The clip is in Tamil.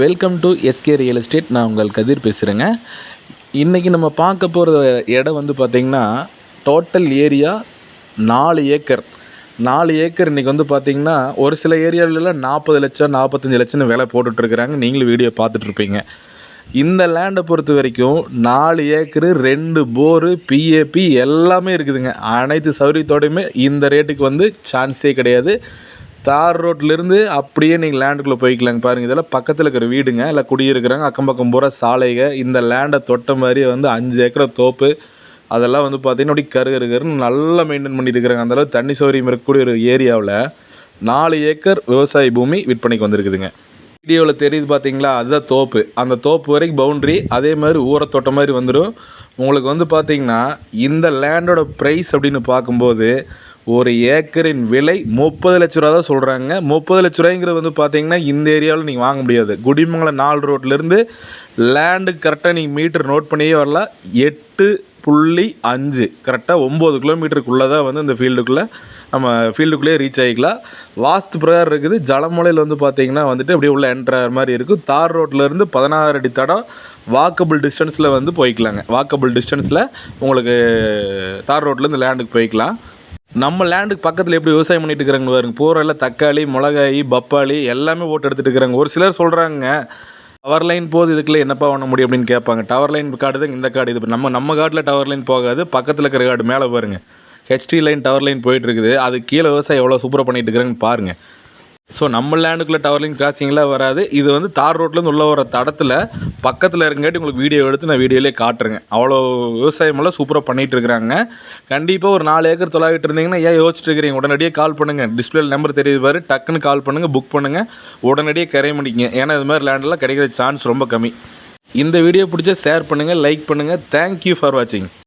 Welcome to SK real estate நான் உங்கள் கதிர் பேசுகிறேங்க இன்றைக்கி நம்ம பார்க்க போகிற இடம் வந்து பார்த்திங்கன்னா டோட்டல் ஏரியா நாலு ஏக்கர். நாலு ஏக்கர் இன்றைக்கி வந்து பார்த்திங்கன்னா ஒரு சில ஏரியாவிலலாம் நாற்பது லட்சம் நாற்பத்தஞ்சு லட்சம்னு விலை போட்டுட்ருக்குறாங்க நீங்களும் வீடியோ பார்த்துட்ருப்பீங்க இந்த லேண்டை பொறுத்த வரைக்கும் நாலு ஏக்கரு ரெண்டு போரு பிஏபி எல்லாமே இருக்குதுங்க. அனைத்து சௌரியத்தோடையுமே இந்த ரேட்டுக்கு வந்து சான்ஸே கிடையாது. தார் ரோட்லேருந்து அப்படியே நீங்கள் லேண்டுக்குள்ளே போய்க்கலாங்க. பாருங்கள் இதெல்லாம் பக்கத்தில் இருக்கிற வீடுங்க. இல்லை குடியிருக்கிறாங்க. அக்கம் பக்கம் பூரா சாலைங்க. இந்த லேண்டை தொட்ட மாதிரி வந்து அஞ்சு ஏக்கரை தோப்பு. அதெல்லாம் வந்து பார்த்தீங்கன்னா அப்படி கரு கரு கருன்னு நல்லா மெயின்டைன் பண்ணிட்டு இருக்கிறாங்க. அந்தளவு தண்ணி சௌகரியம் இருக்கக்கூடிய ஒரு ஏரியாவில் நாலு ஏக்கர் விவசாய பூமி விற்பனைக்கு வந்திருக்குதுங்க. வீடியோவில் தெரியுது பார்த்தீங்களா அதுதான் தோப்பு. அந்த தோப்பு வரைக்கும் பவுண்ட்ரி அதே மாதிரி ஊரை தொட்ட மாதிரி வந்துடும் உங்களுக்கு வந்து பார்த்தீங்கன்னா இந்த லேண்டோட ப்ரைஸ் அப்படின்னு பார்க்கும்போது ஒரு ஏக்கரின் விலை முப்பது லட்ச ரூபா தான் சொல்கிறாங்க முப்பது லட்ச ரூபாய்ங்கிறது வந்து பார்த்தீங்கன்னா இந்த ஏரியாவில் நீங்கள் வாங்க முடியாது. குடிமங்கலம் நாலு ரோட்லேருந்து லேண்டு கரெக்டாக நீங்கள் மீட்டர் நோட் பண்ணியே வரலாம். எட்டு புள்ளி அஞ்சு கரெக்டாக ஒம்பது கிலோமீட்டருக்குள்ளே தான் வந்து இந்த ஃபீல்டுக்குள்ளே நம்ம ஃபீல்டுக்குள்ளேயே ரீச் ஆகிக்கலாம் வாஸ்து பிரகாரம் இருக்குது. ஜலமலையில் வந்து பார்த்தீங்கன்னா வந்துட்டு அப்படியே உள்ள என்ட்ரு மாதிரி இருக்கும் தார் ரோட்லேருந்து பதினாறு அடி தடம் வாக்கபிள் டிஸ்டன்ஸில் வந்து போய்க்கலாங்க. வாக்கபிள் டிஸ்டன்ஸில் உங்களுக்கு தார் ரோட்லேருந்து லேண்டுக்கு போய்க்கலாம். நம்ம லேண்டுக்கு பக்கத்தில் எப்படி விவசாயம் பண்ணிட்டு இருக்கிறாங்க பாருங்க. போகிற தக்காளி மிளகாய் பப்பாளி எல்லாமே ஓட்டு எடுத்துட்டு இருக்கிறாங்க. ஒரு சிலர் சொல்கிறாங்க டவர் லைன் போகுது இதுக்குள்ள என்னப்பா பண்ண முடியும்? அப்படின்னு கேட்பாங்க. டவர் லைன் காடு தான் இந்த காடு. இது நம்ம நம்ம காட்டில் டவர் லைன் போகாது. பக்கத்தில் இருக்கிற காடு மேலே பாருங்கள் ஹெச்டி லைன் டவர் லைன் போயிட்டு இருக்குது. அது கீழே விவசாயம் எவ்வளோ சூப்பராக பண்ணிட்டு இருக்கிறாங்கன்னு பாருங்கள் ஸோ நம்ம லேண்டுக்குள்ளே டவர்லிங் கிராசிங்லாம் வராது. இது வந்து தார் ரோட்லேருந்து உள்ள வர தடத்தில் பக்கத்தில் இருங்காட்டி உங்களுக்கு வீடியோ எடுத்து நான் வீடியோலேயே காட்டுறேங்க. அவ்வளோ விவசாயமெல்லாம் சூப்பராக பண்ணிகிட்டு இருக்கிறாங்க கண்டிப்பாக ஒரு நாலு ஏக்கர் தொலாவிட்டு இருந்தீங்கன்னா ஏன் யோசிச்சுட்டு இருக்கிறீங்க? உடனடியே கால் பண்ணுங்கள் டிஸ்பிளே நம்பர் தெரியுது பாரு. டக்குன்னு கால் பண்ணுங்கள் புக் பண்ணுங்கள் உடனடியே கரைய பண்ணிக்கங்க ஏன்னா இது மாதிரி லேண்டெல்லாம் கிடைக்கிற சான்ஸ் ரொம்ப கம்மி. இந்த வீடியோ பிடிச்சா ஷேர் பண்ணுங்கள் லைக் பண்ணுங்கள் தேங்க்யூ ஃபார் வாட்சிங்